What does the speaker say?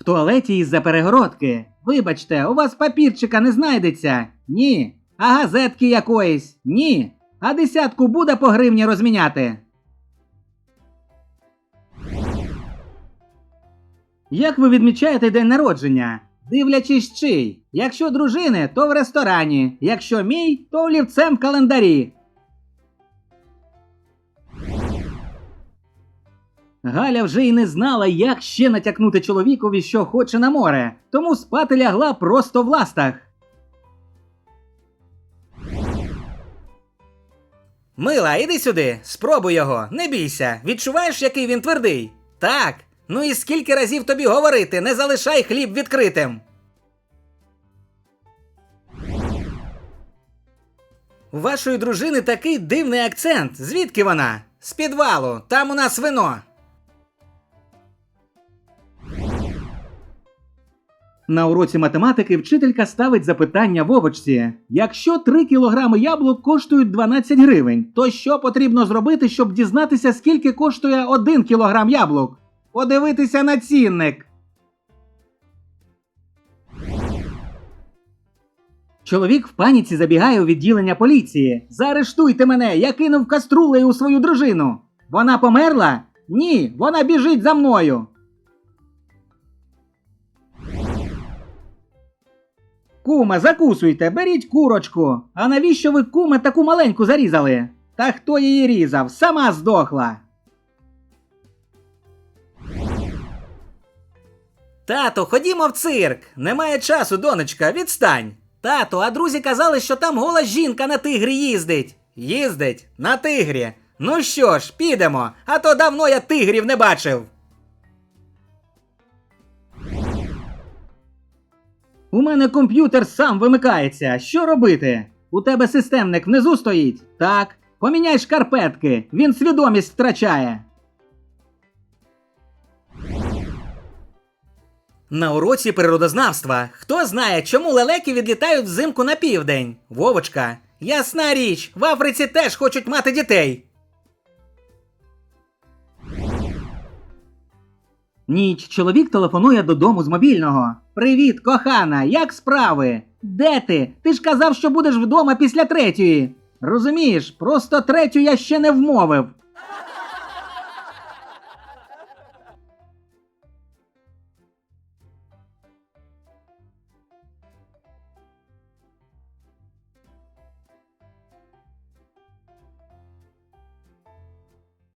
В туалеті із-за перегородки. Вибачте, у вас папірчика не знайдеться? Ні. А газетки якоїсь? Ні. А десятку буде по гривні розміняти. Як ви відмічаєте день народження? Дивлячись чий. Якщо дружини, то в ресторані. Якщо мій, то олівцем в календарі. Галя вже й не знала, як ще натякнути чоловікові, що хоче на море, тому спати лягла просто в ластах. Мила, іди сюди, спробуй його, не бійся. Відчуваєш, який він твердий? Так. Ну і скільки разів тобі говорити, не залишай хліб відкритим. У вашої дружини такий дивний акцент. Звідки вона? З підвалу, там у нас вино. На уроці математики вчителька ставить запитання Вовочці. Якщо 3 кілограми яблук коштують 12 гривень, то що потрібно зробити, щоб дізнатися, скільки коштує 1 кілограм яблук? Подивитися на цінник. Чоловік в паніці забігає у відділення поліції. Заарештуйте мене, я кинув каструлею у свою дружину. Вона померла? Ні, вона біжить за мною. Куме, закусуйте, беріть курочку. А навіщо ви куме таку маленьку зарізали? Та хто її різав? Сама здохла. Тато, ходімо в цирк. Немає часу, донечка, відстань. Тато, а друзі казали, що там гола жінка на тигрі їздить. Їздить на тигрі. Ну що ж, підемо, а то давно я тигрів не бачив. У мене комп'ютер сам вимикається. Що робити? У тебе системник внизу стоїть? Так. Поміняй шкарпетки, він свідомість втрачає. На уроці природознавства. Хто знає, чому лелеки відлітають взимку на південь? Вовочка, ясна річ, в Африці теж хочуть мати дітей. Ніч чоловік телефонує додому з мобільного. Привіт, кохана, як справи? Де ти? Ти ж казав, що будеш вдома після третьої. Розумієш, просто третю я ще не вмовив.